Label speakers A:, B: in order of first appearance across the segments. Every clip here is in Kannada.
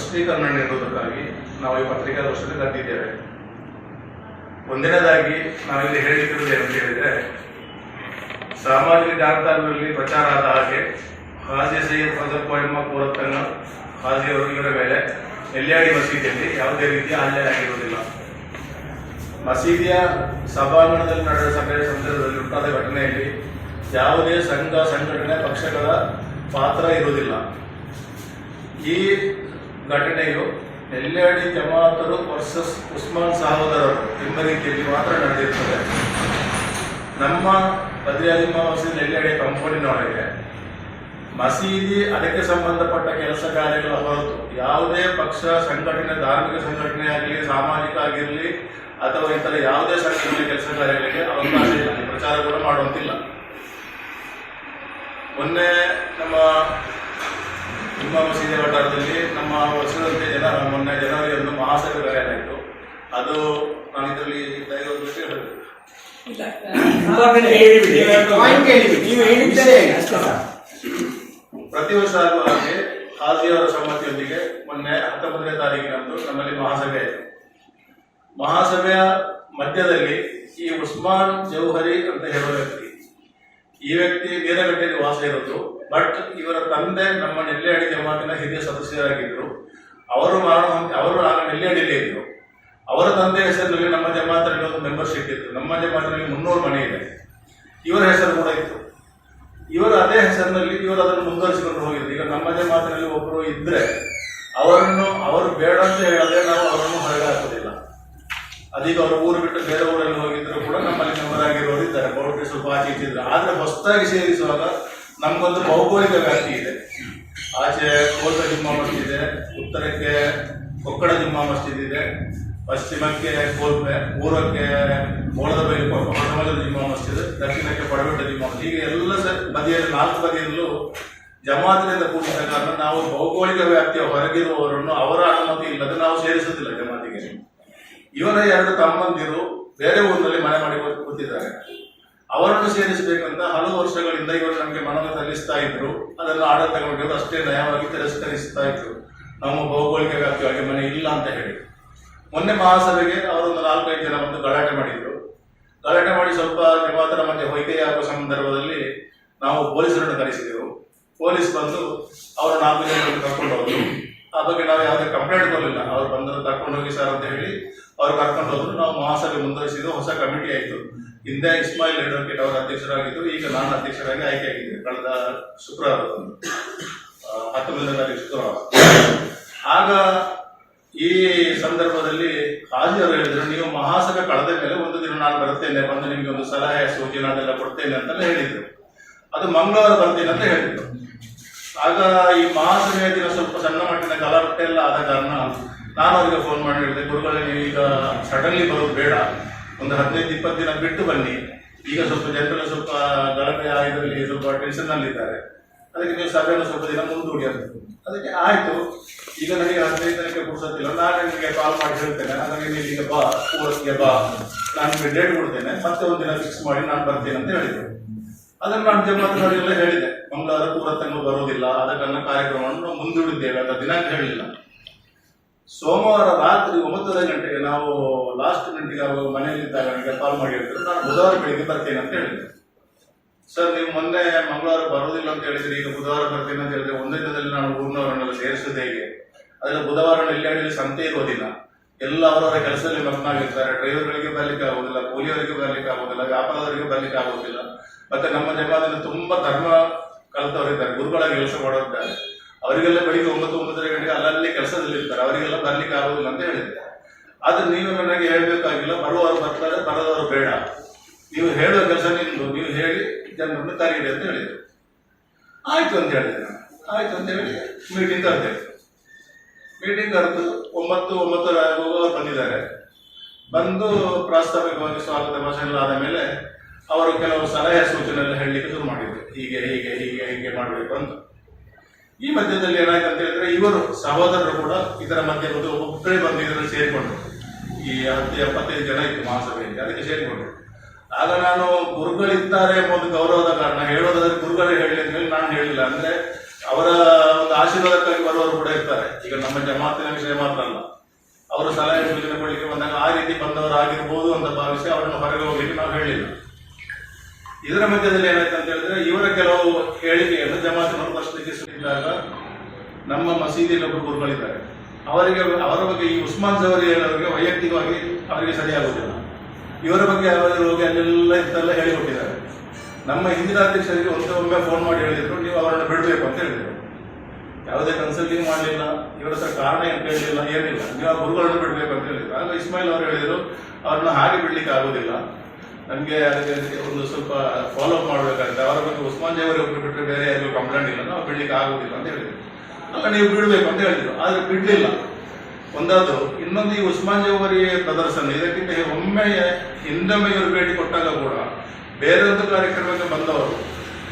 A: ಸ್ಪಷ್ಟೀಕರಣ ನೀಡುವುದಕ್ಕಾಗಿ ನಾವು ಈ ಪತ್ರಿಕಾಗೋಷ್ಠಿಯಲ್ಲಿ ಕರೆದಿದ್ದೇವೆ ಒಂದನೇದಾಗಿ ನಾವಿಲ್ಲಿ ಹೇಳಿರುವುದು ಅಂತ ಹೇಳಿದ್ರೆ, ಸಾಮಾಜಿಕ ಜಾಲತಾಣಗಳಲ್ಲಿ ಪ್ರಚಾರ ಆದ ಹಾಗೆ ಹಾಜಿ ಸೈಯದ್ ಫಜಲ್ ಕೊಯಮ್ಮ ಕೋರತ್ತನ್ನ ಹಾಜಿ ಅವರು ಇವರ ಮೇಲೆ ಎಲ್ಯಾಡಿ ಮಸೀದಿಯಲ್ಲಿ ಯಾವುದೇ ರೀತಿಯ ಹಲ್ಲೆ ಆಗಿರುವುದಿಲ್ಲ. ಮಸೀದಿಯ ಸಭಾಂಗಣದಲ್ಲಿ ನಡೆದ ಸಭೆಯ ಸಂದರ್ಭದಲ್ಲಿ ಉಂಟಾದ ಘಟನೆಯಲ್ಲಿ ಯಾವುದೇ ಸಂಘ, ಸಂಘಟನೆ, ಪಕ್ಷಗಳ ಪಾತ್ರ ಇರುವುದಿಲ್ಲ. ಈ ಘಟನೆಯು ನೆಲ್ಲಾಡಿ ಜಮಾತರು ವರ್ಸಸ್ ಉಸ್ಮಾನ್ ಸಹೋದರರು ಎಂಬ ರೀತಿಯಲ್ಲಿ ಮಾತ್ರ ನಡೆದಿರುತ್ತದೆ ನಮ್ಮ ಬದ್ರಿಯಾಲಿಮ ಮಸೀದಿ ನೆಲ್ಲಾಡಿ ಕಂಪೌಂಡಿನೊಳಗೆ ಮಸೀದಿ ಅದಕ್ಕೆ ಸಂಬಂಧಪಟ್ಟ ಕೆಲಸ ಕಾರ್ಯಗಳ ಹೊರತು ಯಾವುದೇ ಪಕ್ಷ ಸಂಘಟನೆ, ಧಾರ್ಮಿಕ ಸಂಘಟನೆ ಆಗಲಿ, ಸಾಮಾಜಿಕ ಆಗಿರಲಿ ಅಥವಾ ಇತರ ಯಾವುದೇ ಸಂಘಟನೆ ಕೆಲಸ ಕಾರ್ಯಗಳಿಗೆ ಅವಕಾಶ ಇಲ್ಲ. ಪ್ರಚಾರ ಕೂಡ ಮಾಡುವಂತಿಲ್ಲ. ಮೊನ್ನೆ ನಮ್ಮ ನಿಮ್ಮ ಮಸೀದಿ ವಠಾರದಲ್ಲಿ ನಮ್ಮ ವರ್ಷದಂತೆ ಜನ ಮೊನ್ನೆ ಜನವರಿ ಒಂದು ಮಹಾಸಭೆ ಕರೆಯಲಾಯಿತು. ಅದು ನಾನು ಇದರಲ್ಲಿ ಪ್ರತಿ ವರ್ಷ ಆಗುವ ಹಾಗೆ ಹಾಜಿಯವರ ಸಮ್ಮತಿಯೊಂದಿಗೆ ಮೊನ್ನೆ ಹತ್ತೊಂಬತ್ತನೇ ತಾರೀಕಿನಂದು ನಮ್ಮಲ್ಲಿ ಮಹಾಸಭೆ ಆಯಿತು. ಮಹಾಸಭೆಯ ಮಧ್ಯದಲ್ಲಿ ಈ ಉಸ್ಮಾನ್ ಜೌಹರಿ ಅಂತ ಹೇಳುವ ವ್ಯಕ್ತಿ ಈ ವ್ಯಕ್ತಿ ವೀರಗಟ್ಟೆಯಲ್ಲಿ ವಾಸ ಇರೋದು ಬಟ್ ಇವರ ತಂದೆ ನಮ್ಮ ನೆಲ್ಲೆಹಳ್ಳಿ ಜಮಾತಿನ ಹಿರಿಯ ಸದಸ್ಯರಾಗಿದ್ದರು. ಅವರು ಮಾಡುವಂತೆ ಅವರು ಆಗ ನೆಲ್ಲೆಹಳ್ಳಿಯಲ್ಲೇ ಇದ್ರು ಅವರ ತಂದೆ ಹೆಸರಿನಲ್ಲಿ ನಮ್ಮ ಜಮಾತಿನಲ್ಲಿ ಒಂದು ಮೆಂಬರ್ಶಿಪ್ ಇತ್ತು. ನಮ್ಮ ಜಮಾತಿನಲ್ಲಿ ಮುನ್ನೂರು ಮನೆ ಇದೆ. ಇವರ ಹೆಸರು ಕೂಡ ಇತ್ತು. ಇವರು ಅದೇ ಹೆಸರಿನಲ್ಲಿ ಇವರು ಅದನ್ನು ಮುಂದುವರಿಸಿಕೊಂಡು ಹೋಗಿದ್ರು. ಈಗ ನಮ್ಮ ಜಮಾತಿನಲ್ಲಿ ಒಬ್ಬರು ಇದ್ರೆ ಅವರನ್ನು, ಅವರು ಬೇಡ ಅಂತ ಹೇಳದೆ ನಾವು ಅವರನ್ನು ಹೊರಗೆ ಅದೀಗ ಅವರು ಊರು ಬಿಟ್ಟು ಬೇರೆ ಊರಲ್ಲಿ ಹೋಗಿದ್ರು ಕೂಡ ನಮ್ಮಲ್ಲಿ ಮೆಂಬರಾಗಿರೋರು ಇದ್ದಾರೆ ಬೌಂಡ್ರಿ ಸ್ವಲ್ಪ ಆಚೆ ಇಟ್ಟಿದ್ರು ಆದರೆ ಹೊಸದಾಗಿ ಸೇರಿಸುವಾಗ ನಮ್ಗೊಂದು ಭೌಗೋಳಿಕ ವ್ಯಾಪ್ತಿ ಇದೆ. ಆಚೆ ಕೋಲ ಜುಮ್ಮಾ ಉತ್ತರಕ್ಕೆ ಕೊಕ್ಕಡ ಜುಮ್ಮಾ ಮಸ್ಜಿದ್ ಇದೆ, ಪಶ್ಚಿಮಕ್ಕೆ ಕೋಲ್ಪೆ ಪೂರ್ವಕ್ಕೆ ಬೈಲು ಹೊಸಮಲದ ಜುಮ್ಮಾ ಮಸ್ಜಿದ್ ದಕ್ಷಿಣಕ್ಕೆ ಪಡಬೆಟ್ಟ ಜುಮ್ಮಾ ಮಸ್ಜಿದ್ ಹೀಗೆ ಎಲ್ಲ ಬದಿಯಲ್ಲಿ, ನಾಲ್ಕು ಬದಿಯಲ್ಲೂ ಜಮಾತಿನಿಂದ ಕೂಡಿದ ಕಾರಣ ನಾವು ಭೌಗೋಳಿಕ ವ್ಯಾಪ್ತಿಯ ಹೊರಗಿರುವವರನ್ನು ಅವರ ಅನುಮತಿ ಇಲ್ಲದೆ ನಾವು ಸೇರಿಸುತ್ತಿಲ್ಲ ಜಮಾತಿಗೆ. ಇವರ ಎರಡು ತಮ್ಮಂದಿರು ಬೇರೆ ಊರಿನಲ್ಲಿ ಮನೆ ಮಾಡಿ ಕೂತ್- ಕೂತಿದ್ದಾರೆ. ಅವರನ್ನು ಸೇರಿಸಬೇಕಂತ ಹಲವು ವರ್ಷಗಳಿಂದ ಇವರು ನಮಗೆ ಮನವಿ ಸಲ್ಲಿಸ್ತಾ ಇದ್ರು. ಅದನ್ನು ಆಡಳಿತ ತಗೊಂಡಿದ್ರು ಅಷ್ಟೇ ನಯವಾಗಿ ತಿರಸ್ಕರಿಸ್ತಾ ಇದ್ರು. ನಮ್ಮ ಭೌಗೋಳಿಕ ವ್ಯಾಪ್ತಿಯೊಳಗೆ ಮನೆ ಇಲ್ಲ ಅಂತ ಹೇಳಿ. ಮೊನ್ನೆ ಮಹಾಸಭೆಗೆ ಅವರೊಂದು ನಾಲ್ಕೈದು ಜನ ಬಂದು ಗಲಾಟೆ ಮಾಡಿದ್ರು. ಗಲಾಟೆ ಮಾಡಿ ಸ್ವಲ್ಪ ನಿವಾತರ ಮಧ್ಯೆ ಹೊಯ್ಕೆಯಾಗುವ ಸಂದರ್ಭದಲ್ಲಿ ನಾವು ಪೊಲೀಸರನ್ನು ಕರೆಸಿದೆವು. ಪೊಲೀಸ್ ಬಂದು ಅವರು ನಾಲ್ಕು ಜನ ಕರ್ಕೊಂಡು ಹೋದ್ರು ಆ ಬಗ್ಗೆ ನಾವು ಯಾವುದೇ ಕಂಪ್ಲೇಂಟ್ ಕೊಡಲಿಲ್ಲ. ಅವ್ರು ಬಂದರು, ಕರ್ಕೊಂಡು ಹೋಗಿ ಸರ್ ಅಂತ ಹೇಳಿ ಅವ್ರು ಕರ್ಕೊಂಡು ಹೋದ್ರು. ನಾವು ಮಹಾಸಭೆ ಮುಂದುವರಿಸಿದ್ದು ಹೊಸ ಕಮಿಟಿ ಆಯಿತು. ಹಿಂದೆ ಇಸ್ಮಾಯಿಲ್ ಅಡ್ವೊಕೇಟ್ ಅವರ ಅಧ್ಯಕ್ಷರಾಗಿದ್ದರು ಈಗ ನಾನು ಅಧ್ಯಕ್ಷರಾಗಿ ಆಯ್ಕೆ ಆಗಿದ್ದೆ ಕಳೆದ ಶುಕ್ರವಾರದಂದು ಹತ್ತೊಂಬತ್ತನೇ ತಾರೀಕು ಶುಕ್ರವಾರ. ಆಗ ಈ ಸಂದರ್ಭದಲ್ಲಿ ಹಾಜಿ ಅವರು ಹೇಳಿದ್ರು, ನೀವು ಮಹಾಸಭೆ ಕಳೆದ ಮೇಲೆ ಒಂದು ದಿನ ನಾನು ಬರ್ತೇನೆ ಬಂದು ನಿಮಗೆ ಒಂದು ಸಲಹೆ, ಸೂಚನೆ ಅದೆಲ್ಲ ಕೊಡ್ತೇನೆ ಅಂತೆಲ್ಲ ಹೇಳಿದ್ರು. ಅದು ಮಂಗಳವಾರ ಬರ್ತೇನೆ ಅಂತ ಹೇಳಿದ್ರು. ಆಗ ಈ ಮಹಾಸಭೆಯ ದಿನ ಸ್ವಲ್ಪ ಸಣ್ಣ ಮಟ್ಟಿನ ಎಲ್ಲ ಆದ ಕಾರಣ ನಾನು ಅವರಿಗೆ ಫೋನ್ ಮಾಡಿ ಹೇಳಿದೆ, ಗುರುಗಳೇ, ನೀವು ಈಗ ಸಡನ್ಲಿ ಬರೋದು ಬೇಡ. ಒಂದು ಹದಿನೈದು, ಇಪ್ಪತ್ತು ದಿನ ಬಿಟ್ಟು ಬನ್ನಿ. ಈಗ ಸ್ವಲ್ಪ ಜನರೆಲ್ಲ ಸ್ವಲ್ಪ ಗಲಾಟೆ ಇದರಲ್ಲಿ ಸ್ವಲ್ಪ ನಲ್ಲಿದ್ದಾರೆ. ಅದಕ್ಕೆ ನೀವು ಸಭೆಯನ್ನು ಸ್ವಲ್ಪ ದಿನ ಮುಂದೂಡಿ ಅಂತ. ಅದಕ್ಕೆ ಆಯ್ತು. ಈಗ ನನಗೆ ಹದಿನೈದು ದಿನಕ್ಕೆ ಪುರ್ಸತ್ತಿಲ್ಲ ನಾನು ನಿಮಗೆ ಕಾಲ್ ಮಾಡಿ ಹೇಳ್ತೇನೆ. ನನಗೆ ನೀವು ಈಗ ಬಾ ಪೂರತ್ಗೆ ಬಾ. ನಾನು ನಿಮಗೆ ಡೇಟ್ ಕೊಡ್ತೇನೆ. ಮತ್ತೆ ಒಂದು ದಿನ ಫಿಕ್ಸ್ ಮಾಡಿ ನಾನು ಬರ್ತೇನೆ ಅಂತ ಹೇಳಿದ್ರು. ಅದನ್ನು ನಾನು ಜಮಾತನವರಿಗೆಲ್ಲ ಹೇಳಿದೆ. ಮಂಗಳವಾರ ಪೂರತ್ತಂಗ ಬರುವುದಿಲ್ಲ, ಅದಕ್ಕನ್ನ ಕಾರ್ಯಕ್ರಮವನ್ನು ಮುಂದೂಡಿದ್ದೇವೆ, ಅಂತ ದಿನಾಂಕ ಹೇಳಿಲ್ಲ. ಸೋಮವಾರ ರಾತ್ರಿ ಒಂಬತ್ತುವರೆ ಗಂಟೆಗೆ ನಾವು ಲಾಸ್ಟ್ ಗಂಟೆಗೆ ಅವರು ಮನೆಯಲ್ಲಿದ್ದಾಗ ನನಗೆ ಕಾಲ್ ಮಾಡಿ ಹೇಳಿದ್ರು ನಾನು ಬುಧವಾರ ಬೆಳಿಗ್ಗೆ ಬರ್ತೇನೆ ಅಂತ ಹೇಳಿದೆ ಸರ್ ನೀವು ಮೊನ್ನೆ ಮಂಗಳವಾರ ಬರೋದಿಲ್ಲ ಅಂತ ಹೇಳಿದ್ರೆ, ಈಗ ಬುಧವಾರ ಬರ್ತೇನೆ ಅಂತ ಹೇಳಿದ್ರೆ ಒಂದೇ ದಿನದಲ್ಲಿ ನಾನು ಊರಿನವರನ್ನೆಲ್ಲ ಸೇರಿಸೋದು ಹೇಗೆ? ಅದರಲ್ಲಿ ಬುಧವಾರ ನೆಲ್ಯಾಡಿಯಲ್ಲಿ ಸಂತೆ ಇರೋದಿಲ್ಲ ಎಲ್ಲ ಅವರವರ ಕೆಲಸದಲ್ಲಿ ಮಗ್ನಾಗಿರ್ತಾರೆ. ಡ್ರೈವರ್ಗಳಿಗೆ ಬರ್ಲಿಕ್ಕೆ ಆಗೋದಿಲ್ಲ ಕೂಲಿಯವರಿಗೆ ಬರ್ಲಿಕ್ಕೆ ಆಗೋದಿಲ್ಲ ವ್ಯಾಪಾರದವರಿಗೆ ಬರ್ಲಿಕ್ಕೆ ಆಗೋದಿಲ್ಲ ಮತ್ತೆ ನಮ್ಮ ಜಮಾದಲ್ಲಿ ತುಂಬಾ ಧರ್ಮ ಕಲಿತವರಿದ್ದಾರೆ ಗುರುಗಳಾಗಿ ಕೆಲಸ ಮಾಡೋರಿದ್ದಾರೆ ಅವರಿಗೆಲ್ಲ ಬೆಳಿಗ್ಗೆ ಒಂಬತ್ತು ಒಂಬತ್ತರ ಗಂಟೆಗೆ ಅಲ್ಲಲ್ಲಿ ಕೆಲಸದಲ್ಲಿ ಇರ್ತಾರೆ. ಅವರಿಗೆಲ್ಲ ಬರ್ಲಿಕ್ಕೆ ಆಗೋದಿಲ್ಲ ಅಂತ ಹೇಳಿದ್ದೆ ಆದ್ರೆ ನೀವು ನನಗೆ ಹೇಳ್ಬೇಕಾಗಿಲ್ಲ, ಬರುವವರು ಬರ್ತಾರೆ, ಬರದವರು ಬೇಡ. ನೀವು ಹೇಳೋ ಕೆಲಸ ನಿಮ್ದು ನೀವು ಹೇಳಿ ಜನರನ್ನು ಕರೀರಿ ಅಂತ ಹೇಳಿದ್ರು. ಆಯ್ತು ಅಂತ ಹೇಳಿದೆ ನಾನು ಆಯ್ತು ಅಂತ ಹೇಳಿ ಮೀಟಿಂಗ್ ಕರೆದೆ ಮೀಟಿಂಗ್ ಕರೆದು ಒಂಬತ್ತು ಒಂಬತ್ತು ಬಂದಿದ್ದಾರೆ. ಬಂದು ಪ್ರಾಸ್ತಾವಿಕವಾಗಿ ಸ್ವಾಗತ ಭಾಷಣ ಆದ ಮೇಲೆ ಅವರು ಕೆಲವು ಸಲಹೆ ಸೂಚನೆ ಹೇಳಲಿಕ್ಕೆ ಶುರು ಮಾಡಿದ್ರು. ಹೀಗೆ ಹೀಗೆ ಹೀಗೆ ಹೀಗೆ ಮಾಡಬೇಕು ಅಂತ. ಈ ಮಧ್ಯದಲ್ಲಿ ಏನಾಯ್ತು ಅಂತ ಹೇಳಿದ್ರೆ ಇವರು ಸಹೋದರರು ಕೂಡ ಇದರ ಮಧ್ಯೆ ಬಂದು ಒಬ್ಬರೇ ಬಂದು ಇದರಲ್ಲಿ ಸೇರಿಕೊಂಡ್ರು. ಈ ಹತ್ತು ಎಪ್ಪತ್ತೈದು ಜನ ಇತ್ತು ಮಹಾಸಭೆಯಲ್ಲಿ, ಅದಕ್ಕೆ ಸೇರಿಕೊಂಡ್ರು. ಆಗ ನಾನು ಗುರುಗಳಿದ್ದಾರೆ ಒಂದು ಗೌರವದ ಕಾರಣ, ಹೇಳೋದಾದ್ರೆ ಗುರುಗಳು ಹೇಳಿ ಅಂತ ನಾನು ಹೇಳಿಲ್ಲ. ಅಂದ್ರೆ ಅವರ ಒಂದು ಆಶೀರ್ವಾದಕ್ಕಾಗಿ ಬರುವವರು ಕೂಡ ಇರ್ತಾರೆ. ಈಗ ನಮ್ಮ ಜಮಾತಿನ ವಿಷಯ ಮಾತ್ರ ಅಲ್ಲ. ಅವರು ಸಲಹೆ ಸೂಚನೆ ಕೊಡಲಿಕ್ಕೆ ಬಂದಾಗ ಆ ರೀತಿ ಬಂದವರು ಆಗಿರ್ಬೋದು ಅಂತ ಭಾವಿಸಿ ಅವರನ್ನು ಹೊರಗೆ ಹೋಗ್ಲಿಕ್ಕೆ ನಾವು ಹೇಳಿಲ್ಲ. ಇದರ ಮಧ್ಯದಲ್ಲಿ ಏನಾಯ್ತು ಅಂತ ಹೇಳಿದ್ರೆ, ಇವರ ಕೆಲವು ಹೇಳಿಕೆಯನ್ನು ಜಮಾತಿನವರು ಪ್ರಶ್ನಿಸಿದಾಗ ನಮ್ಮ ಮಸೀದಿಯಲ್ಲಿ ಒಬ್ಬರು ಗುರುಗಳಿದ್ದಾರೆ. ಅವರಿಗೆ, ಅವರ ಬಗ್ಗೆ ಈ ಉಸ್ಮಾನ್ ಜವರಿ ಅವರಿಗೆ ವೈಯಕ್ತಿಕವಾಗಿ ಅವರಿಗೆ ಸರಿಯಾಗುವುದಿಲ್ಲ. ಇವರ ಬಗ್ಗೆ ಅವರಿಗೆ ಹೋಗಿ ಅಲ್ಲೆಲ್ಲ ಇಂತೆಲ್ಲ ಹೇಳಿಕೊಟ್ಟಿದ್ದಾರೆ. ನಮ್ಮ ಹಿಂದಿನ ಅಧ್ಯಕ್ಷರಿಗೆ ಒಂದು ಒಮ್ಮೆ ಫೋನ್ ಮಾಡಿ ಹೇಳಿದ್ರು, ನೀವು ಅವರನ್ನು ಬಿಡಬೇಕು ಅಂತ ಹೇಳಿದರು. ಯಾವುದೇ ಕನ್ಸಲ್ಟಿಂಗ್ ಮಾಡಲಿಲ್ಲ, ಇವರ ಹತ್ರ ಕಾರಣ ಏನು ಕೇಳಲಿಲ್ಲ ಏನಿಲ್ಲ. ನೀವು ಆ ಗುರುಗಳನ್ನು ಬಿಡಬೇಕು ಅಂತ ಹೇಳಿದ್ರು. ಆಗ ಇಸ್ಮಾಯಿಲ್ ಅವರು ಹೇಳಿದರು, ಅವ್ರನ್ನ ಹಾಗೆ ಬಿಡ್ಲಿಕ್ಕೆ ಆಗುದಿಲ್ಲ ನಮಗೆ ಅದಕ್ಕೆ ಒಂದು ಸ್ವಲ್ಪ ಫಾಲೋ ಅಪ್ ಮಾಡಬೇಕಾಗುತ್ತೆ. ಅವರ ಬಗ್ಗೆ ಉಸ್ಮಾನ್ ಜೇವರಿ ಒಬ್ಬರು ಬಿಟ್ಟರೆ ಬೇರೆ ಯಾರಿಗೂ ಕಂಪ್ಲೇಂಟ್ ಇಲ್ಲ ನಾವು ಬಿಡ್ಲಿಕ್ಕೆ ಆಗುದಿಲ್ಲ ಅಂತ ಹೇಳಿದ್ರು. ಅಲ್ಲ, ನೀವು ಬಿಡಬೇಕು ಅಂತ ಹೇಳಿದ್ರು. ಆದ್ರೆ ಬಿಡಲಿಲ್ಲ. ಒಂದಾದ್ರು, ಇನ್ನೊಂದು ಈ ಉಸ್ಮಾನ್ ಜೇವರಿ ಪ್ರದರ್ಶನ, ಇದಕ್ಕಿಂತ ಒಮ್ಮೆ ಹಿಂದೊಮ್ಮೆ ಇವರು ಭೇಟಿ ಕೊಟ್ಟಾಗ ಕೂಡ ಬೇರೆ ಒಂದು ಕಾರ್ಯಕ್ರಮಕ್ಕೆ ಬಂದವರು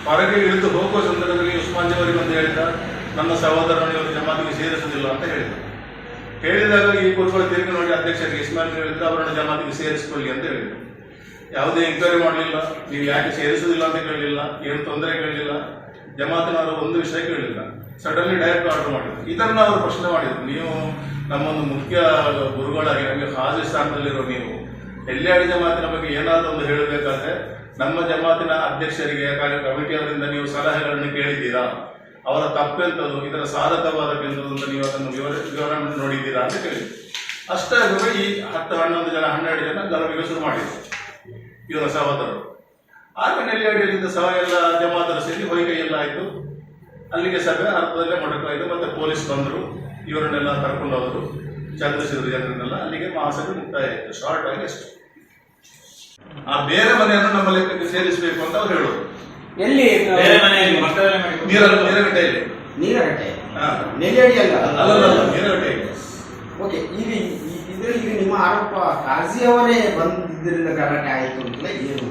A: ಹೊರಗೆ ಇಳಿದು ಹೋಗುವ ಸಂದರ್ಭದಲ್ಲಿ ಉಸ್ಮಾನ್ ಜೇವರಿ ಬಂದು ಹೇಳಿದ, ನನ್ನ ಸಹೋದರನ ಇವರು ಜಮಾತಿಗೆ ಸೇರಿಸುವುದಿಲ್ಲ ಅಂತ ಹೇಳಿದರು. ಹೇಳಿದಾಗ ಈ ಗುರುಗಳು ತಿರುಗಿ ನೋಡಿ ಅಧ್ಯಕ್ಷರಿಗೆ ಇಸ್ಮಾನ್ ಹೇಳಿದ್ರು, ಅವರನ್ನು ಜಮಾತಿಗೆ ಸೇರಿಸಿಕೊಳ್ಳಿ ಅಂತ ಹೇಳಿದ್ರು. ಯಾವುದೇ ಎಂಕ್ವೈರಿ ಮಾಡಲಿಲ್ಲ, ನೀವು ಯಾಕೆ ಸೇರಿಸುವುದಿಲ್ಲ ಅಂತ ಕೇಳಲಿಲ್ಲ, ಏನು ತೊಂದರೆ ಕೇಳಲಿಲ್ಲ ಜಮಾತಿನವರು ಒಂದು ವಿಷಯ ಕೇಳಲಿಲ್ಲ. ಸಡನ್ಲಿ ಡೈರೆಕ್ಟ್ ಆರ್ಡರ್ ಮಾಡಿದ್ರು. ಇದನ್ನು ಅವರು ಪ್ರಶ್ನೆ ಮಾಡಿದ್ರು. ನೀವು ನಮ್ಮೊಂದು ಮುಖ್ಯ ಗುರುಗಳಾಗಿ, ನಮಗೆ ಹಾಜಿ ಸ್ಥಾನದಲ್ಲಿರೋ ನೀವು, ಎಲ್ಲಿಯಾಡಿ ಜಮಾತಿನ ಬಗ್ಗೆ ಏನಾದರೂ ಒಂದು ಹೇಳಬೇಕಾದ್ರೆ, ನಮ್ಮ ಜಮಾತಿನ ಅಧ್ಯಕ್ಷರಿಗೆ ಕಮಿಟಿಯವರಿಂದ ನೀವು ಸಲಹೆಗಳನ್ನು ಕೇಳಿದ್ದೀರಾ? ಅವರ ತಪ್ಪೆಂಥದ್ದು ಇದರ ಸಾಧಕವಾದ ಅಂತ ನೀವು ಅದನ್ನು ವಿವರ ವಿವರಣೆ ನೋಡಿದ್ದೀರಾ ಅಂತ ಕೇಳಿದ್ರು. ಅಷ್ಟೇ ಈ ಹತ್ತು, ಹನ್ನೊಂದು ಜನ, ಹನ್ನೆರಡು ಜನ ಗಲಭೆಗೆ ಶುರು ಮಾಡಿದ್ರು. ಇವರ ಸಹೋದರರು. ಆಗ ನೆಲ್ಲಿಯಾಡಿಯಲ್ಲಿದ್ದ ಸಹ ಎಲ್ಲ ಜಮಾತರ ಸೇರಿ ಹೊಯ್ಕೈ ಎಲ್ಲ ಆಯಿತು ಅಲ್ಲಿಗೆ ಸಭೆ ಅರ್ಥದಲ್ಲೇ ಮಡಕಾಯಿತು ಮತ್ತೆ ಪೊಲೀಸ್ ಬಂದರು. ಇವರನ್ನೆಲ್ಲ ಕರ್ಕೊಂಡು ಹೋದರು. ಚಂದ್ರಶೇಖರ್ ಜನರನ್ನೆಲ್ಲ ಅಲ್ಲಿಗೆ ಮಹಾಸಭೆ ಮುಕ್ತಾಯ ಆಯಿತು ಶಾರ್ಟ್ ಆಗಿ ಅಷ್ಟು. ಆ ಬೇರೆ ಮನೆಯನ್ನು ನಮ್ಮ ಲೆಕ್ಕಕ್ಕೆ ಸೇರಿಸಬೇಕು ಅಂತ ಅವ್ರು ಹೇಳೋದು.
B: ಎಲ್ಲಿ?
C: ಬೇರೆ ಮನೆಯಲ್ಲಿ
A: ನೀರಗಟ್ಟೆಯಲ್ಲಿ.
C: ನೀರಗಟ್ಟೆ?
A: ಹಾ.
C: ಅಲ್ಲ?
A: ಅಲ್ಲ ನೀರಗಟ್ಟೆ
C: ಓಕೆ ಇದರಲ್ಲಿ ಈಗ ನಿಮ್ಮ ಆರೋಪ ಕಾಜಿ ಅವರೇ ಬಂದಿದ್ದರಿಂದ ಗಲಾಟೆ ಆಯಿತು ಅಂತ ಏನು?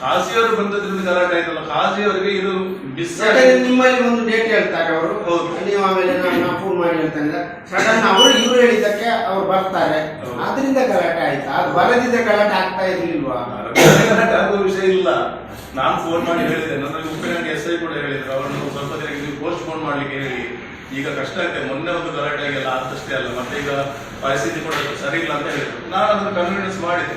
A: ಕಾಸಿಯವರು ಬಂದದ್ರಿಂದ ಗಲಾಟೆ ಆಯ್ತಲ್ಲ ಕಾಸಿಯವರಿಗೆ ಇದು ಮಿಸ್
C: ಯಾಕಂದ್ರೆ ನಿಮ್ಮಲ್ಲಿ ಒಂದು ಡೇಟ್ ಹೇಳ್ತಾರೆ ಅವರು.
A: ಹೌದು.
C: ನೀವು ಆಮೇಲೆ ನಾನು ಫೋನ್ ಮಾಡಿ ಹೇಳ್ತಾರೆ ಸಡನ್ ಅವರು ಇವ್ರು ಹೇಳಿದ್ದಕ್ಕೆ ಅವ್ರು ಬರ್ತಾರೆ.
A: ಅದರಿಂದ
C: ಆದ್ರಿಂದ ಗಲಾಟೆ ಆಯ್ತಾ. ಅದು ಬರದಿದ್ದ ಗಲಾಟೆ ಆಗ್ತಾ ಇರ್ಲಿಲ್ವಾ?
A: ಗಲಾಟೆ ಆಗುವ ವಿಷಯ ಇಲ್ಲ. ನಾನು ಫೋನ್ ಮಾಡಿ ಹೇಳಿದೆ ನನ್ನ ಉಪ್ಪಿನಂಗಡಿ ಎಸ್ ಐ ಕೂಡ ಹೇಳಿದ್ರು. ಅವರನ್ನು ಸ್ವಲ್ಪ ದಿನಕ್ಕೆ ನೀವು ಪೋಸ್ಟ್ ಫೋನ್ ಮಾಡ್ಲಿಕ್ಕೆ ಹೇಳಿ. ಈಗ ಕಷ್ಟ ಐತೆ. ಮೊನ್ನೆ ಒಂದು ಗಲಾಟೆ ಆಗಿಲ್ಲ ಆದಷ್ಟೇ ಅಲ್ಲ. ಮತ್ತೆ ಈಗ ಪರಿಸ್ಥಿತಿ ಕೂಡ ಸರಿ ಇಲ್ಲ ಅಂತ ಹೇಳಿದ್ರು. ನಾನು ಅದನ್ನು ಕನ್ವಿನ್ಸ್ ಮಾಡಿದೆ.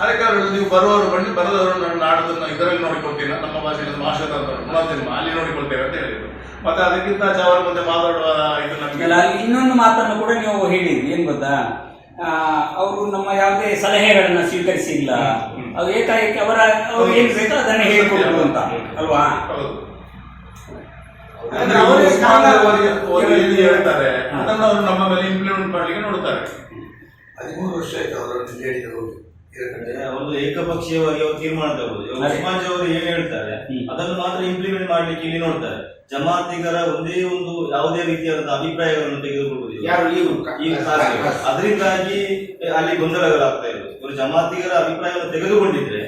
A: ಅದಕ್ಕೆ ಅವರು ನೀವು ಬರುವವರು ಬನ್ನಿ. ಬರದವರು ನಾನು ನಾಡದನ್ನ ಇದರಲ್ಲಿ ನೋಡಿಕೊಳ್ತೀನಿ. ನಮ್ಮ ಭಾಷೆಯಲ್ಲಿ ಮಾಷದ ಅಂತ ಅಲ್ಲಿ ನೋಡಿಕೊಳ್ತೇವೆ ಅಂತ ಹೇಳಿದ್ರು. ಮತ್ತೆ ಅದಕ್ಕಿಂತ ಜಾವರ ಅವರ ಮುಂದೆ ಮಾತಾಡುವ ಇದು ನಮಗೆ
B: ಇನ್ನೊಂದು ಮಾತನ್ನು ಕೂಡ ನೀವು ಹೇಳಿದ್ರಿ. ಏನ್ ಗೊತ್ತಾ? ಅವರು ನಮ್ಮ ಯಾವುದೇ ಸಲಹೆಗಳನ್ನ ಸ್ವೀಕರಿಸಿಲ್ಲ. ಅದು ಏಕಾಏಕಿ ಅವರ ಅವ್ರು ಏನ್ ಬೇಕೋ ಅದನ್ನ ಅಂತ. ಅಲ್ವಾ?
A: ಹೇಳ್ತಾರೆ. ಅದನ್ನು ಅವರು ನಮ್ಮ ಮೇಲೆ ಇಂಪ್ಲಿಮೆಂಟ್ ಮಾಡ್ಲಿಕ್ಕೆ ನೋಡ್ತಾರೆ.
D: ಹದಿಮೂರು ವರ್ಷ ಆಯ್ತು ಅವರನ್ನು ಹೇಳಿದ್ರು
E: ಒಂದು ಏಕಪಕ್ಷೀಯವಾಗಿ ಅವರು ತೀರ್ಮಾನ ತಗೊಳ್ಳುದು ಇವಾಗ ಅವರು ಏನ್ ಹೇಳ್ತಾರೆ. ಅದನ್ನು ಮಾತ್ರ ಇಂಪ್ಲಿಮೆಂಟ್ ಮಾಡ್ಲಿಕ್ಕೆ ಇಲ್ಲಿ ನೋಡ್ತಾರೆ. ಜಮಾತಿಗರ ಒಂದೇ ಒಂದು ಯಾವುದೇ ರೀತಿಯಾದಂತಹ ಅಭಿಪ್ರಾಯಗಳನ್ನು ತೆಗೆದುಕೊಳ್ಳುವುದಿಲ್ಲ. ಅದರಿಂದಾಗಿ ಅಲ್ಲಿ ಗೊಂದಲಗಳಾಗ್ತಾ ಇರೋದು. ಇವರು ಜಮಾತಿಗರ ಅಭಿಪ್ರಾಯವನ್ನು ತೆಗೆದುಕೊಂಡಿದ್ರೆ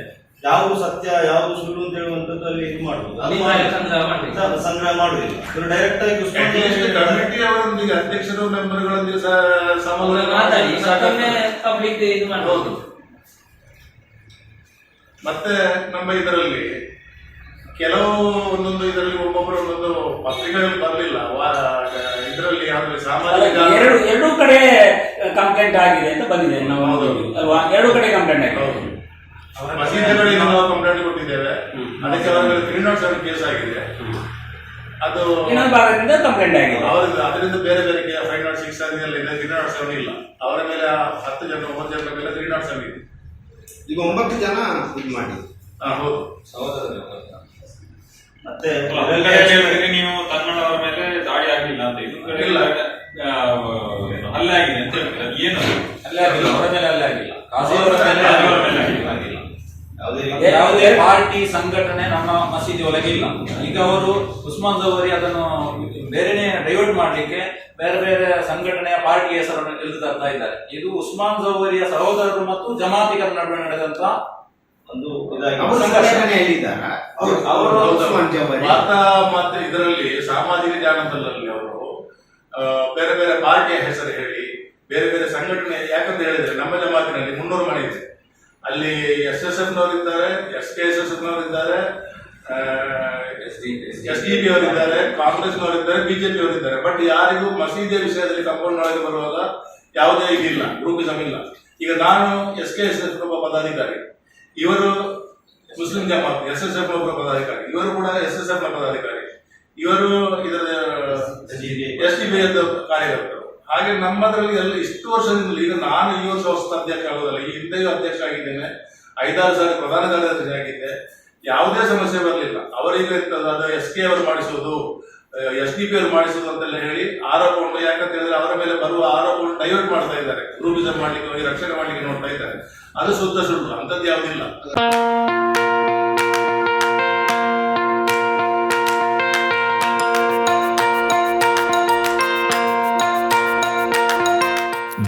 E: ಯಾವುದು ಸತ್ಯ ಯಾವುದು ಸುಳ್ಳು ಅಂತ ಹೇಳುವಂತದ್ದು ಅಲ್ಲಿ ಇದು ಮಾಡಬಹುದು ಅದು
F: ಅಭಿಪ್ರಾಯ
E: ಮಾಡಿ-
F: ಸಂಗ್ರಹ
E: ಮಾಡುವುದಿಲ್ಲ ಮಾಡುದಿಲ್ಲ ಇವರು ಡೈರೆಕ್ಟ್ ಆಗಿ.
A: ಕಮಿಟಿ ಅವರೊಂದಿಗೆ ಅಧ್ಯಕ್ಷರು ಮೆಂಬರ್ಗಳೊಂದಿಗೆ ಹೌದು ಮತ್ತೆ ನಮ್ಮ ಇದರಲ್ಲಿ ಕೆಲವು ಒಂದೊಂದು ಇದರಲ್ಲಿ ಒಬ್ಬೊಬ್ಬರು ಒಂದೊಂದು ಪತ್ರಿಕೆಗಳಲ್ಲಿ ಬರಲಿಲ್ಲ. ಇದರಲ್ಲಿ ಯಾವ್ದು
B: ಸಾಮಾನ್ಯ
A: ಸಾಮಾಜಿಕ
B: ಎರಡು ಕಡೆ ಕಂಪ್ಲೇಂಟ್ ಆಗಿದೆ ಅಂತ ಬಂದಿದೆ ನಾವು ಎರಡು ಕಡೆ ಕಂಪ್ಲೇಂಟ್ ಆಗಿದೆ.
A: ಮಸೀದಿಗಳಿಗೆ ನಾವು ಕಂಪ್ಲೇಂಟ್ ಕೊಟ್ಟಿದ್ದೇವೆ. ಅದಕ್ಕೆ ಅವರ ತ್ರೀ ನಾಟ್ ಸೆವೆನ್ ಕೇಸ್ ಆಗಿದೆ. ಅದು
B: ಇನ್ನೊಂದು ಭಾಗದಿಂದ ಕಂಪ್ಲೇಂಟ್ ಆಗಿದೆ.
A: ಅವರಿಂದ ಅದರಿಂದ ಬೇರೆ ಬೇರೆ ಫೈವ್ ನಾಟ್ ಸಿಕ್ಸ್ ಆಗಿದೆ ತ್ರೀ ನಾಟ್ ಸೆವೆನ್ ಇಲ್ಲ. ಅವರ ಮೇಲೆ ಹತ್ತು ಜನ ಒಂಬತ್ತು ಜನ ಮೇಲೆ ತ್ರೀ ನಾಟ್ ಸೆವೆನ್ ಇದೆ.
C: ಈಗ ಒಂಬತ್ತು ಜನ ಇದು ಮಾಡಿ
A: ಹಾ ಹೌದು.
E: ಮತ್ತೆ
G: ನೀವು ಮೇಲೆ ದಾಳಿ ಆಗಿಲ್ಲ ಅಂತ
A: ಇಲ್ಲ.
G: ಆ, ಆಗಿದೆ ಅಂತ ಹೇಳ್ತಾರೆ? ಏನು?
F: ಆಗಿಲ್ಲ. ಅವರ ಮೇಲೆ ಅಲ್ಲೇ ಆಗಿಲ್ಲ ಕಾಸಿಯವರ ಮೇಲೆ
G: ಕಾಸಿಯವರ ಮೇಲೆ
F: ಆಗಿಲ್ಲ.
G: ಆಗಿಲ್ಲ.
E: ಯಾವುದೇ ರೀತಿ
F: ಯಾವುದೇ ಪಾರ್ಟಿ ಸಂಘಟನೆ ನಮ್ಮ ಮಸೀದಿ ಒಳಗೆ ಇಲ್ಲ. ಈಗ ಅವರು ಉಸ್ಮಾನ್ ಜವರಿ ಅದನ್ನು ಬೇರೆನೆ ಡೈವರ್ಟ್ ಮಾಡ್ಲಿಕ್ಕೆ ಬೇರೆ ಬೇರೆ ಸಂಘಟನೆಯ ಪಾರ್ಟಿ ಹೆಸರನ್ನು ತಿಳಿದು ತರ್ತಾ ಇದ್ದಾರೆ. ಇದು ಉಸ್ಮಾನ್ ಜವರಿಯ ಸಹೋದರರು ಮತ್ತು ಜಮಾತಿಗರ ನಡುವೆ ನಡೆದಂತ
E: ಒಂದು
A: ಮತ್ತೆ ಇದರಲ್ಲಿ ಸಾಮಾಜಿಕ ಜಾಲತಾಣದಲ್ಲಿ ಅವರು ಬೇರೆ ಬೇರೆ ಪಾರ್ಟಿಯ ಹೆಸರು ಹೇಳಿ ಬೇರೆ ಬೇರೆ ಸಂಘಟನೆ ಯಾಕಂತ ಹೇಳಿದ್ರೆ ನಮ್ಮ ಜಮಾತಿನಲ್ಲಿ ಮುನ್ನೂರು ಮನೆ ಇದೆ. ಅಲ್ಲಿ ಎಸ್ ಎಸ್ ಎಫ್ ನವರು ಇದ್ದಾರೆ S K S S F ನವರು ಇದ್ದಾರೆ ಎಸ್ ಡಿ ಪಿ ಅವರಿದ್ದಾರೆ ಇದ್ದಾರೆ ಬಿಜೆಪಿ ಅವರಿದ್ದಾರೆ ಬಟ್ ಯಾರಿಗೂ ಮಸೀದಿಯ ವಿಷಯದಲ್ಲಿ ಕಂಪೌಂಡ್ ಒಳಗೆ ಬರುವಾಗ ಯಾವುದೇ ಇದಿಲ್ಲ ಗ್ರೂಪಿಸಮ್ ಇಲ್ಲ. ಈಗ ನಾನು ಎಸ್ ಕೆ ಎಸ್ ಎಸ್ ಒಬ್ಬ ಪದಾಧಿಕಾರಿ. ಇವರು Muslim Jamaat S S F ಒಬ್ಬ ಪದಾಧಿಕಾರಿ. ಇವರು ಕೂಡ ಎಸ್ ಎಸ್ ಎಫ್ನ ಪದಾಧಿಕಾರಿ. ಇವರು ಇದರ ಎಸ್ ಡಿ ಪಿ ಕಾರ್ಯಕರ್ತರು. ಹಾಗೆ ನಮ್ಮದ್ರಲ್ಲಿ ಎಲ್ಲ ಇಷ್ಟು ವರ್ಷದಿಂದ ಈಗ ನಾನು ಈ ವರ್ಷ ಹೊಸ ಅಧ್ಯಕ್ಷ ಆಗೋದಲ್ಲ, ಈ ಹಿಂದೆಯೂ ಅಧ್ಯಕ್ಷ ಆಗಿದ್ದೇನೆ. ಐದಾರು ಸಾರಿ ಪ್ರಧಾನ ಕಾರ್ಯದರ್ಶಿ ಆಗಿದ್ದೆ. ಯಾವುದೇ ಸಮಸ್ಯೆ ಬರಲಿಲ್ಲ. ಅವರಿಗೆ ಅದು ಎಸ್ ಕೆ ಅವರು ಮಾಡಿಸೋದು ಎಸ್ ಡಿ ಪಿ ಅವರು ಮಾಡಿಸೋದು ಅಂತೆಲ್ಲ ಹೇಳಿ ಆರೋಪ ಉಂಟು. ಯಾಕಂತ ಹೇಳಿದ್ರೆ ಅವರ ಮೇಲೆ ಬರುವ ಆರೋಪವನ್ನು ಡೈವರ್ಟ್ ಮಾಡ್ತಾ ಇದ್ದಾರೆ. ಗ್ರೂಪಿಸಮ್ ಮಾಡ್ಲಿಕ್ಕೆ ಹೋಗಿ, ರಕ್ಷಣೆ ಮಾಡ್ಲಿಕ್ಕೆ ನೋಡ್ತಾ ಇದ್ದಾರೆ. ಅದು ಶುದ್ಧ ಸುಳ್ಳು ಅಂತದ್ದು ಯಾವುದಿಲ್ಲ.